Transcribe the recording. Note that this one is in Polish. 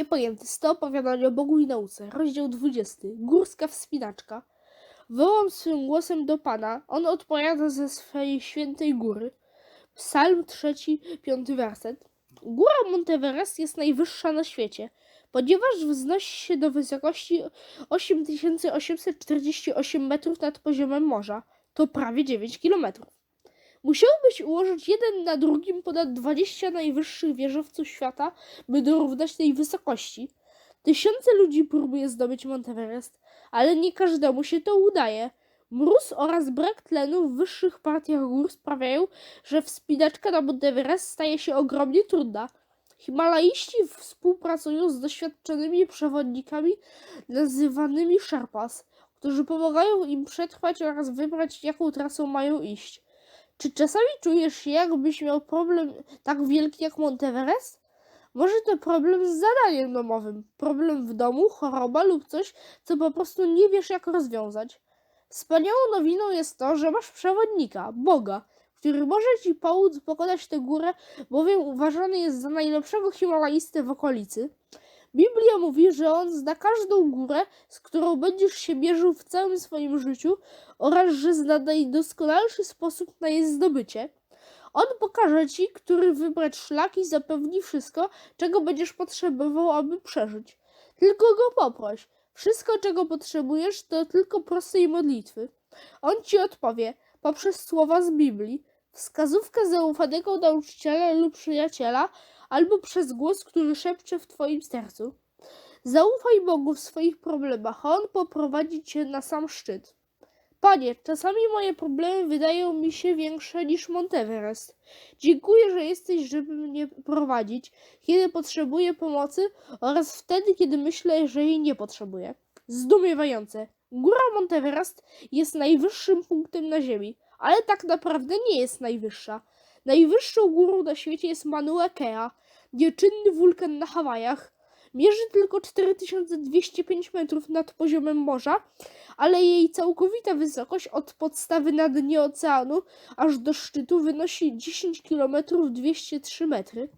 Niepojęty sto opowiadania o Bogu i nauce. Rozdział 20. Górska wspinaczka. Wołam swym głosem do Pana. On odpowiada ze swej świętej góry. Psalm trzeci, piąty werset. Góra Monteverest jest najwyższa na świecie, ponieważ wznosi się do wysokości 8848 metrów nad poziomem morza. To prawie 9 kilometrów. Musiałbyś ułożyć jeden na drugim ponad 20 najwyższych wieżowców świata, by dorównać tej wysokości. Tysiące ludzi próbuje zdobyć Monteverest, ale nie każdemu się to udaje. Mróz oraz brak tlenu w wyższych partiach gór sprawiają, że wspinaczka na Monteverest staje się ogromnie trudna. Himalaiści współpracują z doświadczonymi przewodnikami nazywanymi Sherpas, którzy pomagają im przetrwać oraz wybrać, jaką trasą mają iść. Czy czasami czujesz się, jakbyś miał problem tak wielki jak Monteverest? Może to problem z zadaniem domowym, problem w domu, choroba lub coś, co po prostu nie wiesz jak rozwiązać. Wspaniałą nowiną jest to, że masz przewodnika, Boga, który może ci pomóc pokonać tę górę, bowiem uważany jest za najlepszego himalaistę w okolicy. Biblia mówi, że on zna każdą górę, z którą będziesz się mierzył w całym swoim życiu oraz że zna najdoskonalszy sposób na jej zdobycie. On pokaże ci, który wybrać szlak i zapewni wszystko, czego będziesz potrzebował, aby przeżyć. Tylko go poproś. Wszystko, czego potrzebujesz, to tylko prostej modlitwy. On ci odpowie poprzez słowa z Biblii, wskazówkę zaufanego nauczyciela lub przyjaciela, albo przez głos, który szepcze w twoim sercu. Zaufaj Bogu w swoich problemach, a On poprowadzi cię na sam szczyt. Panie, czasami moje problemy wydają mi się większe niż Monteverest. Dziękuję, że jesteś, żeby mnie prowadzić, kiedy potrzebuję pomocy oraz wtedy, kiedy myślę, że jej nie potrzebuję. Zdumiewające. Góra Monteverest jest najwyższym punktem na Ziemi, ale tak naprawdę nie jest najwyższa. Najwyższą górą na świecie jest Mauna Kea, nieczynny wulkan na Hawajach. Mierzy tylko 4205 metrów nad poziomem morza, ale jej całkowita wysokość od podstawy na dnie oceanu aż do szczytu wynosi 10 km 203 metry.